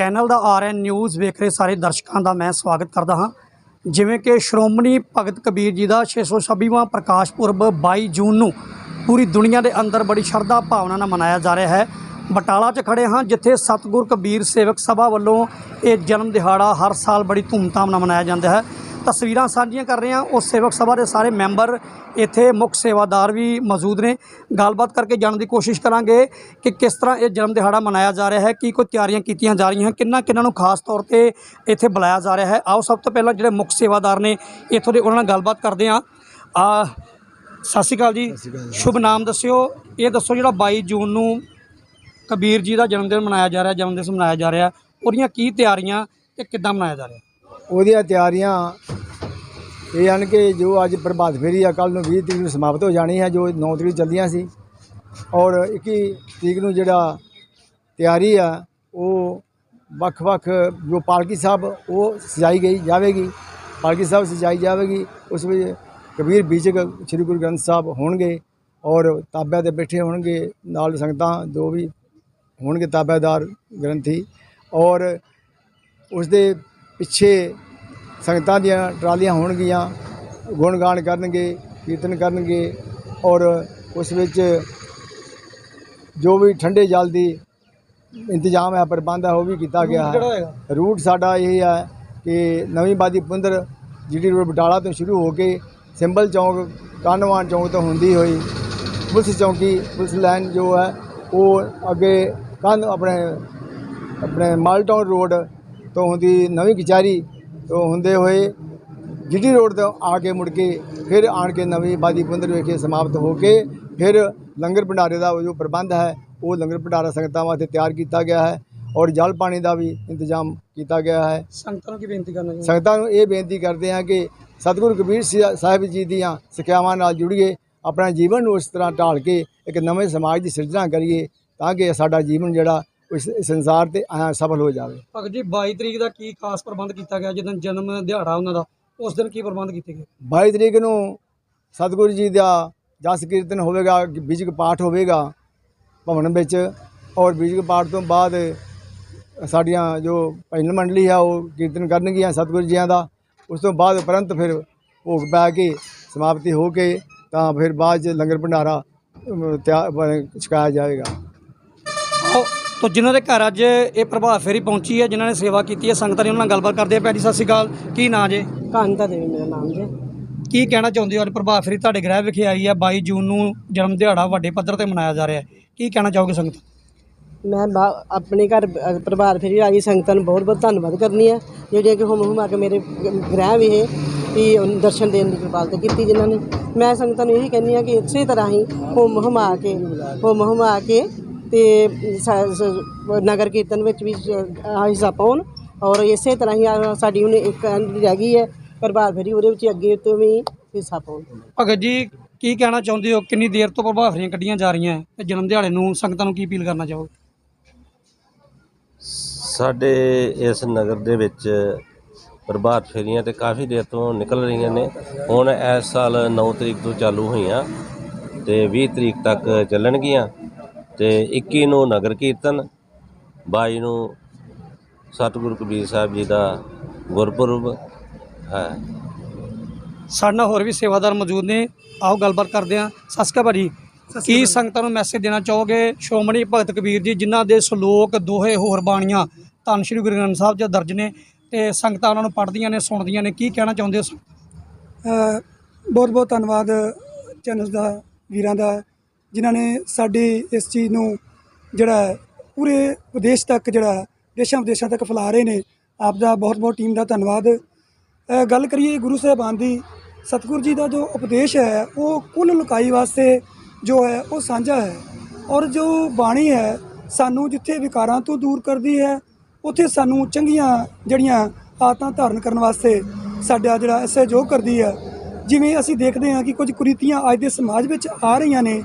Channel ਦਾ RN news ਵੇਖ ਰਹੇ ਸਾਰੇ ਦਰਸ਼ਕਾਂ ਦਾ ਮੈਂ ਸਵਾਗਤ ਕਰਦਾ ਹਾਂ। ਜਿਵੇਂ ਕਿ ਸ਼੍ਰੋਮਣੀ ਭਗਤ ਕਬੀਰ ਜੀ ਦਾ 626ਵਾਂ ਪ੍ਰਕਾਸ਼ ਪੁਰਬ 22 ਜੂਨ ਨੂੰ ਪੂਰੀ ਦੁਨੀਆ ਦੇ ਅੰਦਰ ਬੜੀ ਸ਼ਰਧਾ ਭਾਵਨਾ ਨਾਲ ਮਨਾਇਆ ਜਾ ਰਿਹਾ ਹੈ। ਬਟਾਲਾ 'ਚ ਖੜੇ ਹਾਂ, ਜਿੱਥੇ ਸਤਿਗੁਰ ਕਬੀਰ ਸੇਵਕ ਸਭਾ ਵੱਲੋਂ ਇਹ ਜਨਮ ਦਿਹਾੜਾ ਹਰ ਸਾਲ ਬੜੀ ਧੂਮਧਾਮ ਨਾਲ ਮਨਾਇਆ ਜਾਂਦਾ ਹੈ। ਤਸਵੀਰਾਂ ਸਾਂਝੀਆਂ ਕਰ ਰਹੇ ਹਾਂ। ਉਸ ਸੇਵਕ ਸਭਾ ਦੇ ਸਾਰੇ ਮੈਂਬਰ ਇੱਥੇ ਮੁੱਖ ਸੇਵਾਦਾਰ ਵੀ ਮੌਜੂਦ ਨੇ। ਗੱਲਬਾਤ ਕਰਕੇ ਜਾਣਨ ਦੀ ਕੋਸ਼ਿਸ਼ ਕਰਾਂਗੇ ਕਿ ਕਿਸ ਤਰ੍ਹਾਂ ਇਹ ਜਨਮ ਦਿਹਾੜਾ ਮਨਾਇਆ ਜਾ ਰਿਹਾ ਹੈ ਕੀ ਕੋਈ ਤਿਆਰੀਆਂ ਕੀਤੀਆਂ ਜਾ ਰਹੀਆਂ ਹਨ ਕਿੰਨਾ ਕਿੰਨਾਂ ਨੂੰ ਖਾਸ ਤੌਰ ਤੇ ਇੱਥੇ ਬੁਲਾਇਆ ਜਾ ਰਿਹਾ ਹੈ। ਆਓ ਸਭ ਤੋਂ ਪਹਿਲਾਂ ਜਿਹੜੇ ਮੁੱਖ ਸੇਵਾਦਾਰ ਨੇ ਇੱਥੋਂ ਦੇ ਉਹਨਾਂ ਨਾਲ ਗੱਲਬਾਤ ਕਰਦੇ ਹਾਂ। ਆ ਸਤਿ ਸ਼੍ਰੀ ਅਕਾਲ ਜੀ। ਸ਼ੁਭ ਨਾਮ ਦੱਸਿਓ। ਇਹ ਦੱਸੋ ਜਿਹੜਾ 22 ਜੂਨ ਨੂੰ ਕਬੀਰ ਜੀ ਦਾ ਜਨਮ ਦਿਨ ਮਨਾਇਆ ਜਾ ਰਿਹਾ ਜਨਮ ਦਿਵਸ ਮਨਾਇਆ ਜਾ ਰਿਹਾ। ਉਹਦੀਆਂ ਕੀ ਤਿਆਰੀਆਂ ਤੇ ਕਿੱਦਾਂ ਮਨਾਇਆ ਜਾ ਰਿਹਾ? ਉਹਦੀਆਂ ਤਿਆਰੀਆਂ ਇਹ ਹਨ ਕਿ ਜੋ ਅੱਜ ਪ੍ਰਭਾਤ ਫੇਰੀ ਆ ਕੱਲ ਨੂੰ 20 ਤਰੀਕ ਨੂੰ ਸਮਾਪਤ ਹੋ ਜਾਣੀ ਹੈ, ਜੋ 9 ਤਰੀਕ ਚੱਲਦੀਆਂ ਸੀ। ਔਰ 21 ਤਰੀਕ ਨੂੰ ਜਿਹੜਾ ਤਿਆਰੀ ਆ, ਉਹ ਵੱਖ-ਵੱਖ ਜੋ ਪਾਲਕੀ ਸਾਹਿਬ, ਉਹ ਸਜਾਈ ਗਈ ਜਾਵੇਗੀ। ਪਾਲਕੀ ਸਾਹਿਬ ਸਜਾਈ ਜਾਵੇਗੀ, ਉਸ ਵਿੱਚ ਕਬੀਰ ਬੀਜਕ, ਸ੍ਰੀ ਗੁਰੂ ਗ੍ਰੰਥ ਸਾਹਿਬ ਹੋਣਗੇ ਔਰ ਤਾਬਿਆਂ ਤੇ ਬੈਠੇ ਹੋਣਗੇ, ਨਾਲ ਸੰਗਤਾਂ ਜੋ ਵੀ ਹੋਣਗੇ ਤਾਬੇਦਾਰ ਗ੍ਰੰਥੀ। ਔਰ ਉਸ ਦੇ ਪਿੱਛੇ ਸੰਗਤਾਂ ਦੀਆਂ ਟਰਾਲੀਆਂ ਹੋਣਗੀਆਂ ਗੁਣ ਗਾਣ ਕਰਨਗੇ ਕੀਰਤਨ ਕਰਨਗੇ ਔਰ ਉਸ ਵਿੱਚ ਜੋ ਵੀ ਠੰਡੇ ਜਲ ਦੀ ਇੰਤਜ਼ਾਮ ਹੈ ਪ੍ਰਬੰਧ ਹੈ ਉਹ ਵੀ ਕੀਤਾ ਗਿਆ ਹੈ। ਰੂਟ ਸਾਡਾ ਇਹ ਹੈ ਕਿ ਨਵੀਂ ਬਾਦੀ ਪੁੰਦਰ ਜਿਹੜੀ ਰੋਡ ਬਟਾਲਾ ਤੋਂ ਸ਼ੁਰੂ ਹੋ ਕੇ ਸਿੰਬਲ ਚੌਂਕ ਕਾਨਵਾਨ ਚੌਂਕ ਤੋਂ ਹੁੰਦੀ ਹੋਈ ਪੁਲਿਸ ਚੌਂਕੀ ਪੁਲਿਸ ਲਾਈਨ ਜੋ ਹੈ ਉਹ ਅੱਗੇ ਕੰਨ ਆਪਣੇ ਆਪਣੇ ਮਾਲਟਾਊਨ ਰੋਡ ਤੋਂ ਹੁੰਦੀ ਨਵੀਂ ਕਚਹਿਰੀ ਤੋਂ ਹੁੰਦੇ ਹੋਏ ਜੀਟੀ ਰੋਡ ਤੋਂ ਆ ਕੇ ਮੁੜ ਕੇ ਫਿਰ ਆਣ ਕੇ ਨਵੀਂ ਬਾਦੀ ਪੁੰਦਰ ਵਿਖੇ ਸਮਾਪਤ ਹੋ ਕੇ ਫਿਰ ਲੰਗਰ ਭੰਡਾਰੇ ਦਾ ਜੋ ਪ੍ਰਬੰਧ ਹੈ ਉਹ ਲੰਗਰ ਭੰਡਾਰਾ ਸੰਗਤਾਂ ਵਾਸਤੇ ਤਿਆਰ ਕੀਤਾ ਗਿਆ ਹੈ ਔਰ ਜਲ ਪਾਣੀ ਦਾ ਵੀ ਇੰਤਜ਼ਾਮ ਕੀਤਾ ਗਿਆ ਹੈ। ਸੰਗਤਾਂ ਨੂੰ ਕੀ ਬੇਨਤੀ ਕਰਨਾ ਚਾਹੁੰਦੇ ਸੰਗਤਾਂ ਨੂੰ ਇਹ ਬੇਨਤੀ ਕਰਦੇ ਹਾਂ ਕਿ ਸਤਿਗੁਰੂ ਕਬੀਰ ਸਾਹਿਬ ਜੀ ਦੀਆਂ ਸਿੱਖਿਆਵਾਂ ਨਾਲ ਜੁੜੀਏ ਆਪਣਾ ਜੀਵਨ ਨੂੰ ਉਸ ਤਰ੍ਹਾਂ ਢਾਲ ਕੇ ਇੱਕ ਨਵੇਂ ਸਮਾਜ ਦੀ ਸਿਰਜਣਾ ਕਰੀਏ ਤਾਂ ਕਿ ਸਾਡਾ ਜੀਵਨ ਜਿਹੜਾ ਇਸ ਸੰਸਾਰ ਤੇ ਆਇਆ ਸਫਲ ਹੋ ਜਾਵੇ। ਭਗਤ ਜੀ 22 ਤਰੀਕ ਦਾ ਕੀ ਖਾਸ ਪ੍ਰਬੰਧ ਕੀਤਾ ਗਿਆ? ਜਦੋਂ ਜਨਮ ਦਿਹਾੜਾ ਉਹਨਾਂ ਦਾ ਉਸ ਦਿਨ ਕੀ ਪ੍ਰਬੰਧ ਕੀਤੇ ਗਏ? 22 ਤਰੀਕ ਨੂੰ ਸਤਿਗੁਰੂ ਜੀ ਦਾ ਜਸ ਕੀਰਤਨ ਹੋਵੇਗਾ ਬੀਜਕ ਪਾਠ ਹੋਵੇਗਾ ਭਵਨ ਵਿੱਚ। ਔਰ ਬੀਜਕ ਪਾਠ ਤੋਂ ਬਾਅਦ ਸਾਡੀਆਂ ਜੋ ਭਜਨ ਮੰਡਲੀ ਆ ਉਹ ਕੀਰਤਨ ਕਰਨਗੀਆਂ ਸਤਿਗੁਰੂ ਜੀਆਂ ਦਾ। ਉਸ ਤੋਂ ਬਾਅਦ ਉਪਰੰਤ ਫਿਰ ਭੋਗ ਪੈ ਕੇ ਸਮਾਪਤੀ ਹੋ ਕੇ ਤਾਂ ਫਿਰ ਬਾਅਦ ਚ ਲੰਗਰ ਭੰਡਾਰਾ ਤਿਆਰ ਛਕਾਇਆ ਆਓ ਤੋ ਜਿਨ੍ਹਾਂ ਦੇ ਘਰ ਅੱਜ ਇਹ ਪ੍ਰਭਾਤ ਫੇਰੀ ਪਹੁੰਚੀ ਹੈ ਜਿਨ੍ਹਾਂ ਨੇ ਸੇਵਾ ਕੀਤੀ ਹੈ ਸੰਗਤਾਂ ਨੇ ਉਹਨਾਂ ਨਾਲ ਗੱਲਬਾਤ ਕਰਦੇ ਆ ਭੈਣ ਜੀ ਸਤਿ ਸ਼੍ਰੀ ਅਕਾਲ। ਕੀ ਨਾਂ ਜੇ? ਕਾਂਤਾ ਦੇਵੀ ਮੇਰਾ ਨਾਮ ਜੀ। ਕੀ ਕਹਿਣਾ ਚਾਹੁੰਦੇ ਹੋ ਅੱਜ ਪ੍ਰਭਾਤ ਫੇਰੀ ਤੁਹਾਡੇ ਗ੍ਰਹਿ ਵਿਖੇ ਆਈ ਹੈ 22 ਜੂਨ ਨੂੰ ਜਨਮ ਦਿਹਾੜਾ ਵੱਡੇ ਪੱਧਰ ਤੇ ਮਨਾਇਆ ਜਾ ਰਿਹਾ ਹੈ। ਕੀ ਕਹਿਣਾ ਚਾਹੋਗੇ ਸੰਗਤ? ਮੈਂ ਆਪਣੇ ਘਰ ਪਰਿਵਾਰ ਫੇਰੀ ਆਈ ਸੰਗਤਾਂ ਨੂੰ ਬਹੁਤ ਬਹੁਤ ਧੰਨਵਾਦ ਕਰਨੀ ਹੈ। ਜਿਹੜੀਆਂ ਕਿ ਹੁਮ ਹੁਮਾ ਕੇ ਮੇਰੇ ਗ੍ਰਹਿ ਵਿਖੇ ਵੀ ਦਰਸ਼ਨ ਦੇਣ ਦੀ ਕਿਰਪਾਲਤਾ ਕੀਤੀ ਜਿਨ੍ਹਾਂ ਨੇ। ਮੈਂ ਸੰਗਤਾਂ ਨੂੰ ਇਹੀ ਕਹਿੰਦੀ ਹਾਂ ਕਿ ਇਸੇ ਤਰ੍ਹਾਂ ਹੀ ਹੁਮ ਹੁਮਾ ਕੇ ਹੁਮ ਹੁਮਾ ਕੇ ਤੇ ਨਗਰ ਕੀਰਤਨ ਵਿੱਚ ਵੀ ਹਿੱਸਾ ਪਾਉਣ ਔਰ ਇਸੇ ਤਰ੍ਹਾਂ ਹੀ ਸਾਡੀ ਹੁਣ ਇੱਕ ਰਹਿ ਗਈ ਹੈ ਪ੍ਰਭਾਤ ਫੇਰੀ ਉਹਦੇ ਵਿੱਚ ਅੱਗੇ ਤੋਂ ਵੀ ਹਿੱਸਾ ਪਾਉਣ। ਭਗਤ ਜੀ ਕੀ ਕਹਿਣਾ ਚਾਹੁੰਦੇ ਹੋ? ਕਿੰਨੀ ਦੇਰ ਤੋਂ ਪ੍ਰਭਾਤ ਫੇਰੀਆਂ ਕੱਢੀਆਂ ਜਾ ਰਹੀਆਂ ਹੈ? ਤੇ ਜਨਮ ਦਿਹਾੜੇ ਨੂੰ ਸੰਗਤਾਂ ਨੂੰ ਕੀ ਅਪੀਲ ਕਰਨਾ ਚਾਹੋਗੇ ਸਾਡੇ ਇਸ ਨਗਰ ਦੇ ਵਿੱਚ ਪ੍ਰਭਾਤ ਫੇਰੀਆਂ ਤੇ ਕਾਫੀ ਦੇਰ ਤੋਂ ਨਿਕਲ ਰਹੀਆਂ ਨੇ। ਹੁਣ ਇਸ ਸਾਲ 9 ਤਰੀਕ ਤੋਂ ਚਾਲੂ ਹੋਈਆਂ ਤੇ 20 ਤਰੀਕ ਤੱਕ ਚੱਲਣਗੀਆਂ। ਤੇ 21 ਨੂੰ ਨਗਰ ਕੀਰਤਨ 22 ਨੂੰ ਸਤਿਗੁਰੂ ਕਬੀਰ ਸਾਹਿਬ ਜੀ ਦਾ ਗੁਰਪੁਰਬ ਹੈ। ਸਾਡੇ ਨਾਲ ਹੋਰ ਵੀ ਸੇਵਾਦਾਰ ਮੌਜੂਦ ਨੇ। ਆਓ ਗੱਲਬਾਤ ਕਰਦੇ ਹਾਂ। ਸਤਿ ਸ਼੍ਰੀ ਅਕਾਲ ਭਾਜੀ। ਕੀ ਸੰਗਤਾਂ ਨੂੰ ਮੈਸੇਜ ਦੇਣਾ ਚਾਹੋਗੇ? ਸ਼੍ਰੋਮਣੀ ਭਗਤ ਕਬੀਰ ਜੀ ਜਿਨ੍ਹਾਂ ਦੇ ਸ਼ਲੋਕ ਦੋਹੇ ਹੋਰ ਬਾਣੀਆਂ ਧੰਨ ਸ਼੍ਰੀ ਗੁਰੂ ਗ੍ਰੰਥ ਸਾਹਿਬ 'ਚ ਦਰਜ ਨੇ ਤੇ ਸੰਗਤਾਂ ਉਹਨਾਂ ਨੂੰ ਪੜ੍ਹਦੀਆਂ ਨੇ ਸੁਣਦੀਆਂ ਨੇ। ਕੀ ਕਹਿਣਾ ਚਾਹੁੰਦੇ ਹੋ? ਬਹੁਤ ਬਹੁਤ ਧੰਨਵਾਦ ਚੈਨਲ ਦਾ ਵੀਰਾਂ ਦਾ। ਜਿਨ੍ਹਾਂ ਨੇ ਸਾਡੀ ਇਸ ਚੀਜ਼ ਨੂੰ ਜਿਹੜਾ ਪੂਰੇ ਵਿਦੇਸ਼ ਤੱਕ ਜਿਹੜਾ ਦੇਸ਼ਾਂ ਵਿਦੇਸ਼ਾਂ ਤੱਕ ਫੈਲਾ ਰਹੇ ਨੇ। ਆਪ ਦਾ ਬਹੁਤ ਬਹੁਤ ਟੀਮ ਦਾ ਧੰਨਵਾਦ। ਗੱਲ ਕਰੀਏ ਗੁਰੂ ਸਾਹਿਬਾਨ ਦੀ, ਸਤਿਗੁਰੂ ਜੀ ਦਾ ਜੋ ਉਪਦੇਸ਼ ਹੈ, ਉਹ ਕੁੱਲ ਲੁਕਾਈ ਵਾਸਤੇ ਜੋ ਹੈ, ਉਹ ਸਾਂਝਾ ਹੈ। ਔਰ ਜੋ ਬਾਣੀ ਹੈ, ਸਾਨੂੰ ਜਿੱਥੇ ਵਿਕਾਰਾਂ ਤੋਂ ਦੂਰ ਕਰਦੀ ਹੈ, ਉੱਥੇ ਸਾਨੂੰ ਚੰਗੀਆਂ ਜਿਹੜੀਆਂ ਆਦਤਾਂ ਧਾਰਨ ਕਰਨ ਵਾਸਤੇ ਸਾਡਾ ਜਿਹੜਾ ਸਹਿਯੋਗ ਕਰਦੀ ਹੈ। ਜਿਵੇਂ ਅਸੀਂ ਦੇਖਦੇ ਹਾਂ ਕਿ ਕੁਝ ਕੁਰੀਤੀਆਂ ਅੱਜ ਦੇ ਸਮਾਜ ਵਿੱਚ ਆ ਰਹੀਆਂ ਨੇ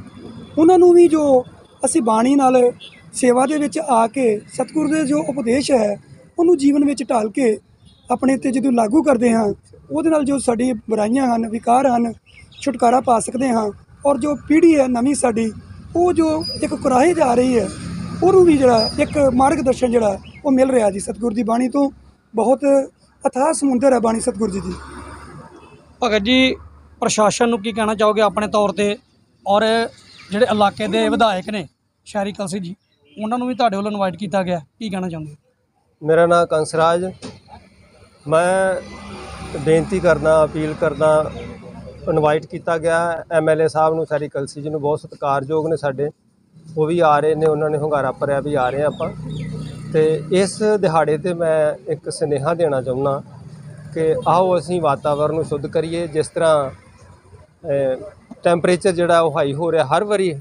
ਉਹਨਾਂ ਨੂੰ ਵੀ ਜੋ ਅਸੀਂ ਬਾਣੀ ਨਾਲ ਸੇਵਾ ਦੇ ਵਿੱਚ ਆ ਕੇ ਸਤਿਗੁਰੂ ਦੇ ਜੋ ਉਪਦੇਸ਼ ਹੈ, ਉਹਨੂੰ ਜੀਵਨ ਵਿੱਚ ਢਾਲ ਕੇ ਆਪਣੇ ਤੇ ਜਦੋਂ ਲਾਗੂ ਕਰਦੇ ਹਾਂ, ਉਹਦੇ ਨਾਲ ਜੋ ਸਾਡੀ ਬੁਰਾਈਆਂ ਹਨ, ਵਿਕਾਰ ਹਨ, ਛੁਟਕਾਰਾ ਪਾ ਸਕਦੇ ਹਾਂ ਔਰ ਜੋ ਪੀੜ੍ਹੀ ਹੈ ਨਵੀਂ ਸਾਡੀ, ਉਹ ਜੋ ਇੱਕ ਕੁਰਾਹੇ ਜਾ ਰਹੀ ਹੈ, ਉਹਨੂੰ ਵੀ ਜਿਹੜਾ ਇੱਕ ਮਾਰਗਦਰਸ਼ਨ ਜਿਹੜਾ, ਉਹ ਮਿਲ ਰਿਹਾ ਜੀ ਸਤਿਗੁਰ ਦੀ ਬਾਣੀ ਤੋਂ। ਬਹੁਤ ਅਥਾਹ ਸਮੁੰਦਰ ਹੈ ਬਾਣੀ ਸਤਿਗੁਰ ਜੀ ਦੀ। ਭਗਤ ਜੀ, ਪ੍ਰਸ਼ਾਸਨ ਨੂੰ ਕੀ ਕਹਿਣਾ ਚਾਹੋਗੇ ਆਪਣੇ ਤੌਰ ਤੇ? ਔਰ ਜਿਹੜੇ ਇਲਾਕੇ ਦੇ ਵਿਧਾਇਕ ਨੇ, ਸ਼ਹਿਰੀ ਕਲਸੀ ਜੀ, ਉਹਨਾਂ ਨੂੰ ਵੀ ਤੁਹਾਡੇ ਵੱਲੋਂ ਇਨਵਾਈਟ ਕੀਤਾ ਗਿਆ। ਕੀ ਕਹਿਣਾ ਚਾਹੁੰਦੇ ਹੋ? ਮੇਰਾ ਨਾਮ ਕੰਸਰਾਜ। ਮੈਂ ਬੇਨਤੀ ਕਰਦਾ, ਅਪੀਲ ਕਰਦਾ ਇਨਵਾਈਟ ਕੀਤਾ ਗਿਆ। ਐਮਐਲਏ ਸਾਹਿਬ ਨੂੰ, ਸ਼ਹਿਰੀ ਕਲਸੀ ਜੀ ਨੂੰ ਬਹੁਤ ਸਤਿਕਾਰਯੋਗ ਨੇ ਸਾਡੇ। ਉਹ ਵੀ ਆ ਰਹੇ ਨੇ, ਉਹਨਾਂ ਨੇ ਹੁੰਗਾਰਾ ਭਰਿਆ ਵੀ ਆ ਰਹੇ ਆ ਆਪਾਂ। ਤੇ ਇਸ ਦਿਹਾੜੇ ਤੇ ਮੈਂ ਇੱਕ ਸੁਨੇਹਾ ਦੇਣਾ ਚਾਹੁੰਦਾ ਕਿ ਆਓ ਅਸੀਂ ਵਾਤਾਵਰਨ ਨੂੰ ਸ਼ੁੱਧ ਕਰੀਏ। ਜਿਸ ਤਰ੍ਹਾਂ ਟੈਂਪਰੇਚਰ ਜਿਹੜਾ ਉਹ ਹਾਈ ਹੋ ਰਿਹਾ, ਹਰ ਵਾਰੀ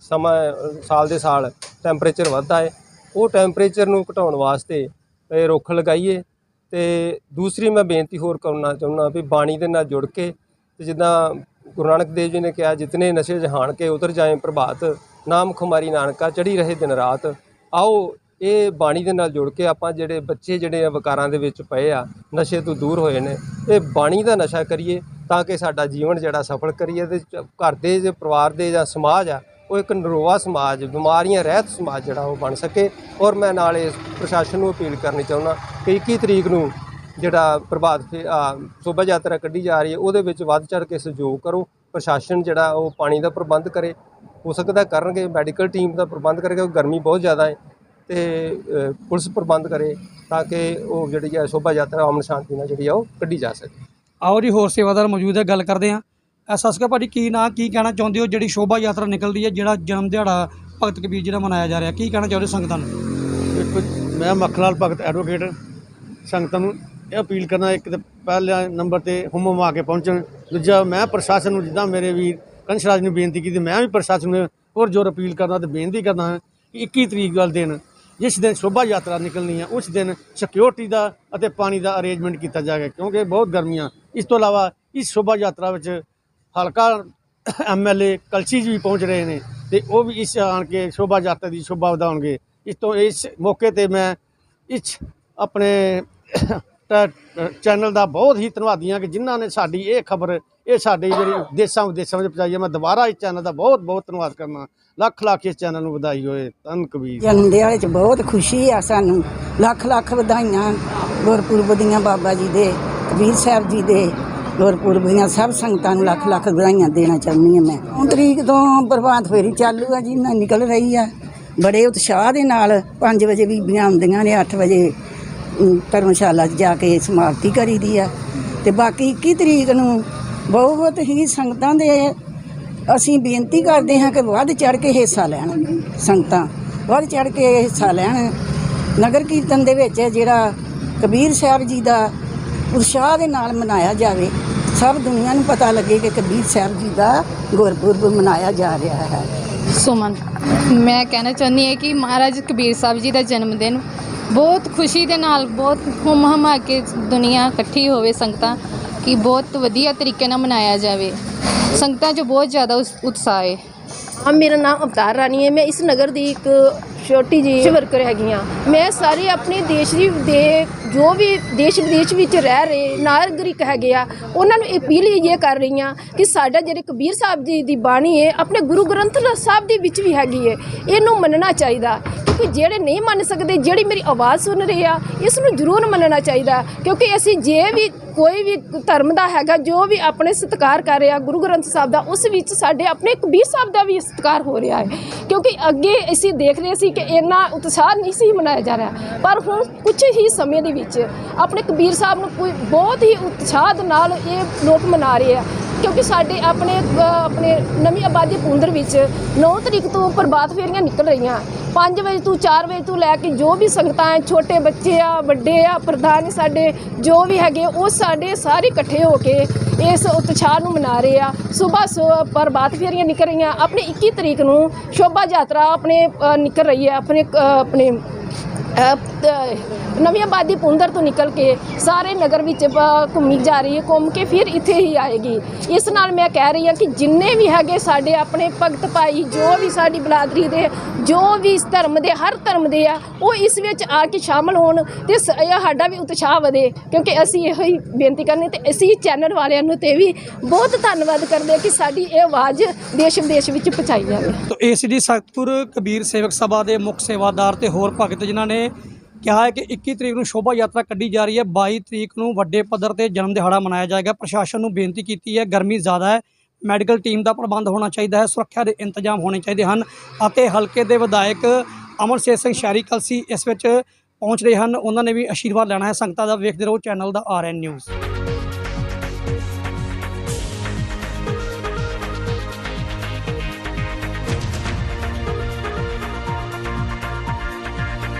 ਸਮਾਂ, ਸਾਲ ਦੇ ਸਾਲ ਟੈਂਪਰੇਚਰ ਵੱਧਦਾ ਹੈ। ਉਹ ਟੈਂਪਰੇਚਰ ਨੂੰ ਘਟਾਉਣ ਵਾਸਤੇ ਇਹ ਰੁੱਖ ਲਗਾਈਏ ਤੇ ਦੂਸਰੀ ਮੈਂ ਬੇਨਤੀ ਹੋਰ ਕਰਨਾ ਚਾਹੁੰਦਾ ਵੀ ਬਾਣੀ ਦੇ ਨਾਲ ਜੁੜ ਕੇ ਤੇ ਜਿੱਦਾਂ ਗੁਰੂ ਨਾਨਕ ਦੇਵ ਜੀ ਨੇ ਕਿਹਾ, ਜਿਤਨੇ ਨਸ਼ੇ ਜਹਾਨ ਕੇ ਉਤਰ ਜਾਏ ਪ੍ਰਭਾਤ, ਨਾਮ ਖੁਮਾਰੀ ਨਾਨਕਾ ਚੜੀ ਰਹੇ ਦਿਨ ਰਾਤ। ਆਓ, ਇਹ ਬਾਣੀ ਦੇ ਨਾਲ ਜੁੜ ਕੇ ਆਪਾਂ ਜਿਹੜੇ ਬੱਚੇ, ਜਿਹੜੇ ਆ ਵਿਕਾਰਾਂ ਦੇ ਵਿੱਚ ਪਏ ਆ, ਨਸ਼ੇ ਤੋਂ ਦੂਰ ਹੋਏ ਨੇ, ਇਹ ਬਾਣੀ ਦਾ ਨਸ਼ਾ ਕਰੀਏ। ਤਾਂ ਕਿ ਸਾਡਾ ਜੀਵਨ ਜਿਹੜਾ ਸਫਲ ਕਰੀਏ ਤੇ ਘਰ ਦੇ ਜੇ ਪਰਿਵਾਰ ਦੇ ਜਾਂ ਸਮਾਜ ਆ, ਉਹ ਇੱਕ ਨਰੋਆ ਸਮਾਜ, ਬਿਮਾਰੀਆਂ ਰਹਿਤ ਸਮਾਜ ਜਿਹੜਾ ਉਹ ਬਣ ਸਕੇ। ਔਰ ਮੈਂ ਨਾਲ ਇਸ ਪ੍ਰਸ਼ਾਸਨ ਨੂੰ ਅਪੀਲ ਕਰਨੀ ਚਾਹੁੰਦਾ ਕਿ 21 ਤਰੀਕ ਨੂੰ ਜਿਹੜਾ ਪ੍ਰਭਾਤ ਫੇ ਸ਼ੋਭਾ ਯਾਤਰਾ ਕੱਢੀ ਜਾ ਰਹੀ ਹੈ, ਉਹਦੇ ਵਿੱਚ ਵੱਧ ਚੜ ਕੇ ਸਹਿਯੋਗ ਕਰੋ। ਪ੍ਰਸ਼ਾਸਨ ਜਿਹੜਾ ਉਹ ਪਾਣੀ ਦਾ ਪ੍ਰਬੰਧ ਕਰੇ। ਹੋ ਸਕਦਾ ਕਰਨਗੇ, ਮੈਡੀਕਲ ਟੀਮ ਦਾ ਪ੍ਰਬੰਧ ਕਰੇ, ਕਿਉਂਕਿ ਗਰਮੀ ਬਹੁਤ ਜ਼ਿਆਦਾ ਹੈ। ਤੇ ਪੁਲਿਸ ਪ੍ਰਬੰਧ ਕਰੇ ਤਾਂ ਕਿ ਉਹ ਜਿਹੜੀ ਹੈ ਸ਼ੋਭਾ ਯਾਤਰਾ, ਅਮਨ ਸ਼ਾਂਤੀ ਨਾਲ ਜਿਹੜੀ ਆ ਉਹ ਕੱਢੀ ਜਾ ਸਕੇ। ਆਓ ਜੀ, ਹੋਰ ਸੇਵਾਦਾਰ ਮੌਜੂਦ ਹੈ, ਗੱਲ ਕਰਦੇ ਹਾਂ। ਐਸਐਸਕੇ ਭਾਜੀ, ਕੀ ਨਾਂ, ਕੀ ਕਹਿਣਾ ਚਾਹੁੰਦੇ ਹੋ? ਜਿਹੜੀ ਸ਼ੋਭਾ ਯਾਤਰਾ ਨਿਕਲਦੀ ਹੈ, ਜਿਹੜਾ ਜਨਮ ਦਿਹਾੜਾ ਭਗਤ ਕਬੀਰ ਜੀ ਦਾ ਮਨਾਇਆ ਜਾ ਰਿਹਾ, ਕੀ ਕਹਿਣਾ ਚਾਹੁੰਦੇ ਹੋ ਸੰਗਤਾਂ ਨੂੰ? ਦੇਖੋ ਮੈਂ ਮੱਖਣ ਲਾਲ ਭਗਤ ਐਡਵੋਕੇਟ ਸੰਗਤਾਂ ਨੂੰ ਇਹ ਅਪੀਲ ਕਰਨਾ, ਇੱਕ ਤਾਂ ਪਹਿਲਾ ਨੰਬਰ ਤੇ ਹੁਮ ਆ ਕੇ ਪਹੁੰਚਣ, ਦੂਜਾ ਮੈਂ ਪ੍ਰਸ਼ਾਸਨ ਨੂੰ, ਜਿੱਦਾਂ ਮੇਰੇ ਵੀਰ ਕੰਸ਼ਰਾਜ ਨੂੰ ਬੇਨਤੀ ਕੀਤੀ, ਮੈਂ ਵੀ ਪ੍ਰਸ਼ਾਸਨ ਨੂੰ ਹੋਰ ਜ਼ੋਰ ਅਪੀਲ ਕਰਨਾ ਤੇ ਬੇਨਤੀ ਕਰਦਾ ਹਾਂ ਕਿ 21 ਤਰੀਕ ਵਾਲੇ ਦਿਨ, ਜਿਸ ਦਿਨ ਸ਼ੋਭਾ ਯਾਤਰਾ ਨਿਕਲਣੀ ਹੈ, ਉਸ ਦਿਨ ਸਿਕਿਉਰਿਟੀ ਦਾ ਅਤੇ ਪਾਣੀ ਦਾ ਅਰੇਂਜਮੈਂਟ ਕੀਤਾ ਜਾਏਗਾ, ਕਿਉਂਕਿ ਬਹੁਤ ਗਰਮੀਆਂ ਇਸ ਤੋਂ ਇਲਾਵਾ ਇਸ ਸ਼ੋਭਾ ਯਾਤਰਾ ਵਿੱਚ ਹਲਕਾ ਐਮਐਲਏ ਕਲਸੀ ਜੀ ਵੀ ਪਹੁੰਚ ਰਹੇ ਨੇ ਤੇ ਉਹ ਵੀ ਇਸ ਆਣ ਕੇ ਸ਼ੋਭਾ ਯਾਤਰਾ ਦੀ ਸ਼ੋਭਾ ਵਧਾਉਣਗੇ। ਇਸ ਤੋਂ ਇਸ ਮੌਕੇ ਤੇ ਮੈਂ ਇਸ ਆਪਣੇ ਚੈਨਲ ਦਾ ਬਹੁਤ ਹੀ ਧੰਨਵਾਦੀ ਹਾਂ ਕਿ ਜਿਨ੍ਹਾਂ ਨੇ ਸਾਡੀ ਇਹ ਖਬਰ, ਇਹ ਸਾਡੇ ਜਿਹੜੀ ਦੇਸ਼ਾਂ ਵਿਦੇਸ਼ਾਂ ਵਿੱਚ ਪਹੁੰਚਾਈ ਹੈ, ਮੈਂ ਦੁਬਾਰਾ ਇਸ ਚੈਨਲ ਦਾ ਬਹੁਤ ਬਹੁਤ ਧੰਨਵਾਦ ਕਰਨਾ। ਲੱਖ ਲੱਖ ਇਸ ਚੈਨਲ ਨੂੰ ਵਧਾਈ ਹੋਏ। ਧੰਨ ਕਬੀਰ। ਜਨਮ ਦਿਹਾੜੇ 'ਚ ਬਹੁਤ ਖੁਸ਼ੀ ਆ ਸਾਨੂੰ। ਲੱਖ ਲੱਖ ਵਧਾਈਆਂ ਗੁਰਪੁਰਬ ਦੀਆਂ ਬਾਬਾ ਜੀ ਦੇ। ਕਬੀਰ ਸਾਹਿਬ ਜੀ ਦੇ ਗੁਰਪੁਰਬ ਦੀਆਂ ਸਭ ਸੰਗਤਾਂ ਨੂੰ ਲੱਖ ਲੱਖ ਵਧਾਈਆਂ ਦੇਣਾ ਚਾਹੁੰਦੀ ਹਾਂ ਮੈਂ। ਹੁਣ ਤਰੀਕ ਤੋਂ ਪ੍ਰਭਾਤ ਫੇਰੀ ਚਾਲੂ ਆ ਜੀ ਨਾ ਨਿਕਲ ਰਹੀ ਆ। ਬੜੇ ਉਤਸ਼ਾਹ ਦੇ ਨਾਲ 5 ਵਜੇ ਬੀਬੀਆਂ ਆਉਂਦੀਆਂ ਨੇ 8 ਵਜੇ ਧਰਮਸ਼ਾਲਾ 'ਚ ਜਾ ਕੇ ਸਮਾਪਤੀ ਕਰੀਦੀ ਆ। ਤੇ ਬਾਕੀ 21 ਤਰੀਕ ਨੂੰ ਬਹੁਤ ਹੀ ਸੰਗਤਾਂ ਦੇ ਅਸੀਂ ਬੇਨਤੀ ਕਰਦੇ ਹਾਂ ਕਿ ਵੱਧ ਚੜ ਕੇ ਹਿੱਸਾ ਲੈਣ, ਸੰਗਤਾਂ। ਵੱਧ ਚੜ ਕੇ ਹਿੱਸਾ ਲੈਣ। ਨਗਰ ਕੀਰਤਨ ਦੇ ਵਿੱਚ ਜਿਹੜਾ ਕਬੀਰ ਸਾਹਿਬ ਜੀ ਦਾ ਉਤਸ਼ਾਹ ਦੇ ਨਾਲ ਮਨਾਇਆ ਜਾਵੇ, ਸਭ ਦੁਨੀਆ ਨੂੰ ਪਤਾ ਲੱਗੇ ਕਿ ਕਬੀਰ ਸਾਹਿਬ ਜੀ ਦਾ ਗੁਰਪੁਰਬ ਮਨਾਇਆ ਜਾ ਰਿਹਾ ਹੈ। ਸੁਮਨ, ਮੈਂ ਕਹਿਣਾ ਚਾਹੁੰਦੀ ਹਾਂ ਕਿ ਮਹਾਰਾਜ ਕਬੀਰ ਸਾਹਿਬ ਜੀ ਦਾ ਜਨਮ ਦਿਨ ਬਹੁਤ ਖੁਸ਼ੀ ਦੇ ਨਾਲ, ਬਹੁਤ ਹੁਮ ਹਮਾ ਕੇ ਦੁਨੀਆ ਇਕੱਠੀ ਹੋਵੇ ਸੰਗਤਾਂ, ਕਿ ਬਹੁਤ ਵਧੀਆ ਤਰੀਕੇ ਨਾਲ ਮਨਾਇਆ ਜਾਵੇ। ਸੰਗਤਾਂ 'ਚ ਬਹੁਤ ਜ਼ਿਆਦਾ ਉਤਸ਼ਾਹ ਹੈ। ਹਾਂ ਮੇਰਾ ਨਾਮ ਅਵਤਾਰ ਰਾਣੀ ਹੈ। ਮੈਂ ਇਸ ਨਗਰ ਦੀ ਇੱਕ ਛੋਟੀ ਜਿਹੀ ਵਰਕਰ ਹੈਗੀ ਹਾਂ। ਮੈਂ ਸਾਰੇ ਆਪਣੇ ਦੇਸ਼ ਦੀ ਦੇ ਜੋ ਵੀ ਦੇਸ਼ ਵਿਦੇਸ਼ ਵਿੱਚ ਰਹਿ ਰਹੇ ਨਾਗਰਿਕ ਹੈਗੇ ਆ ਉਹਨਾਂ ਨੂੰ ਅਪੀਲ ਇਹ ਕਰ ਰਹੀ ਹਾਂ ਕਿ ਸਾਡਾ ਜਿਹੜੇ ਕਬੀਰ ਸਾਹਿਬ ਜੀ ਦੀ ਬਾਣੀ ਹੈ ਆਪਣੇ ਗੁਰੂ ਗ੍ਰੰਥ ਸਾਹਿਬ ਦੇ ਵਿੱਚ ਵੀ ਹੈਗੀ ਹੈ। ਇਹਨੂੰ ਮੰਨਣਾ ਚਾਹੀਦਾ ਕਿਉਂਕਿ ਜਿਹੜੇ ਨਹੀਂ ਮੰਨ ਸਕਦੇ, ਜਿਹੜੀ ਮੇਰੀ ਆਵਾਜ਼ ਸੁਣ ਰਹੇ ਆ, ਇਸ ਨੂੰ ਜ਼ਰੂਰ ਮੰਨਣਾ ਚਾਹੀਦਾ ਕਿਉਂਕਿ ਅਸੀਂ ਜੇ ਵੀ ਕੋਈ ਵੀ ਧਰਮ ਦਾ ਹੈਗਾ, ਜੋ ਵੀ ਆਪਣੇ ਸਤਿਕਾਰ ਕਰ ਰਿਹਾ, ਗੁਰੂ ਗ੍ਰੰਥ ਸਾਹਿਬ ਦਾ, ਉਸ ਵਿੱਚ ਸਾਡੇ ਆਪਣੇ ਕਬੀਰ ਸਾਹਿਬ ਦਾ ਵੀ ਸਤਿਕਾਰ ਹੋ ਰਿਹਾ ਹੈ। ਕਿਉਂਕਿ ਅੱਗੇ ਅਸੀਂ ਦੇਖ ਰਹੇ ਸੀ ਕਿ ਇੰਨਾ ਉਤਸ਼ਾਹ ਨਹੀਂ ਸੀ ਮਨਾਇਆ ਜਾ ਰਿਹਾ। ਪਰ ਹੁਣ ਕੁਝ ਹੀ ਸਮੇਂ ਦੇ ਵਿੱਚ ਆਪਣੇ ਕਬੀਰ ਸਾਹਿਬ ਨੂੰ ਕੋਈ ਬਹੁਤ ਹੀ ਉਤਸ਼ਾਹ ਦੇ ਨਾਲ ਇਹ ਲੋਕ ਮਨਾ ਰਹੇ ਆ। ਕਿਉਂਕਿ ਸਾਡੇ ਆਪਣੇ ਆਪਣੇ ਨਵੀਂ ਆਬਾਦੀ ਪੁੰਦਰ ਵਿੱਚ 9 ਤਰੀਕ ਤੋਂ ਪ੍ਰਭਾਤ ਫੇਰੀਆਂ ਨਿਕਲ ਰਹੀਆਂ। 5 ਵਜੇ ਤੋਂ 4 ਵਜੇ ਤੋਂ ਲੈ ਕੇ ਜੋ ਵੀ ਸੰਗਤਾਂ ਹੈ, ਛੋਟੇ ਬੱਚੇ ਆ, ਵੱਡੇ ਆ, ਪ੍ਰਧਾਨ ਸਾਡੇ, ਜੋ ਵੀ ਹੈਗੇ, ਉਹ ਸਾਡੇ ਸਾਰੇ ਇਕੱਠੇ ਹੋ ਕੇ ਇਸ ਉਤਸ਼ਾਹ ਨੂੰ ਮਨਾ ਰਹੇ ਆ। ਸਵੇਰ ਪ੍ਰਭਾਤ ਫੇਰੀਆਂ ਨਿਕਲ ਰਹੀਆਂ। ਆਪਣੇ 21 ਤਰੀਕ ਨੂੰ ਸ਼ੋਭਾ ਯਾਤਰਾ ਆਪਣੇ ਨਿਕਲ ਰਹੀ ਹੈ। ਆਪਣੇ ਆਪਣੇ ਨਵੀਂ ਆਬਾਦੀ ਪੁੰਦਰ ਤੋਂ ਨਿਕਲ ਕੇ ਸਾਰੇ ਨਗਰ ਵਿੱਚ ਘੁੰਮੀ ਜਾ ਰਹੀ ਹੈ, ਘੁੰਮ ਕੇ ਫਿਰ ਇੱਥੇ ਹੀ ਆਏਗੀ। ਇਸ ਨਾਲ ਮੈਂ ਕਹਿ ਰਹੀ ਹਾਂ ਕਿ ਜਿੰਨੇ ਵੀ ਹੈਗੇ ਸਾਡੇ ਆਪਣੇ ਭਗਤ ਭਾਈ, ਜੋ ਵੀ ਸਾਡੀ ਬਲਾਦਰੀ ਦੇ, ਜੋ ਵੀ ਇਸ ਧਰਮ ਦੇ, ਹਰ ਧਰਮ ਦੇ ਆ, ਉਹ ਇਸ ਵਿੱਚ ਆ ਕੇ ਸ਼ਾਮਲ ਹੋਣ ਤੇ ਸ- ਸਾਡਾ ਵੀ ਉਤਸ਼ਾਹ ਵਧੇ। ਕਿਉਂਕਿ ਅਸੀਂ ਇਹੋ ਹੀ ਬੇਨਤੀ ਕਰਨੀ ਤੇ ਅਸੀਂ ਚੈਨਲ ਵਾਲਿਆਂ ਨੂੰ ਤੇ ਵੀ ਬਹੁਤ ਧੰਨਵਾਦ ਕਰਦੇ ਹਾਂ ਕਿ ਸਾਡੀ ਇਹ ਆਵਾਜ਼ ਦੇਸ਼ ਵਿਦੇਸ਼ ਵਿੱਚ ਪਹੁੰਚਾਈ ਜਾਵੇ। ਤੋ ਏਸੀਡੀ ਸਤਿਗੁਰ ਕਬੀਰ ਸੇਵਕ ਸਭਾ ਦੇ ਮੁੱਖ ਸੇਵਾਦਾਰ ਤੇ ਹੋਰ ਭਗਤ ਜਿਨ੍ਹਾਂ ਨੇ ਕਿਹਾ ਹੈ ਕਿ 21 ਤਰੀਕ ਨੂੰ ਸ਼ੋਭਾ ਯਾਤਰਾ ਕੱਢੀ ਜਾ ਰਹੀ ਹੈ। 22 ਤਰੀਕ ਨੂੰ ਵੱਡੇ ਪੱਧਰ ਤੇ ਜਨਮ ਦਿਹਾੜਾ ਮਨਾਇਆ ਜਾਏਗਾ। ਪ੍ਰਸ਼ਾਸਨ ਨੂੰ ਬੇਨਤੀ ਕੀਤੀ ਹੈ, ਗਰਮੀ ਜ਼ਿਆਦਾ ਹੈ। ਮੈਡੀਕਲ ਟੀਮ ਦਾ ਪ੍ਰਬੰਧ ਹੋਣਾ ਚਾਹੀਦਾ ਹੈ। ਸੁਰੱਖਿਆ ਦੇ ਇੰਤਜ਼ਾਮ ਹੋਣੇ ਚਾਹੀਦੇ ਹਨ ਅਤੇ ਹਲਕੇ ਦੇ ਵਿਧਾਇਕ ਅਮਰਸੇਤ ਸਿੰਘ ਸ਼ਹਿਰੀ ਕਲਸੀ ਇਸ ਵਿੱਚ ਪਹੁੰਚ ਰਹੇ ਹਨ। ਉਹਨਾਂ ਨੇ ਵੀ ਆਸ਼ੀਰਵਾਦ ਲੈਣਾ ਹੈ। ਸੰਗਤਾਂ ਦਾ ਵੇਖਦੇ ਰਹੋ। ਚੈਨਲ ਦਾ ਆਰਐਨ ਨਿਊਜ਼।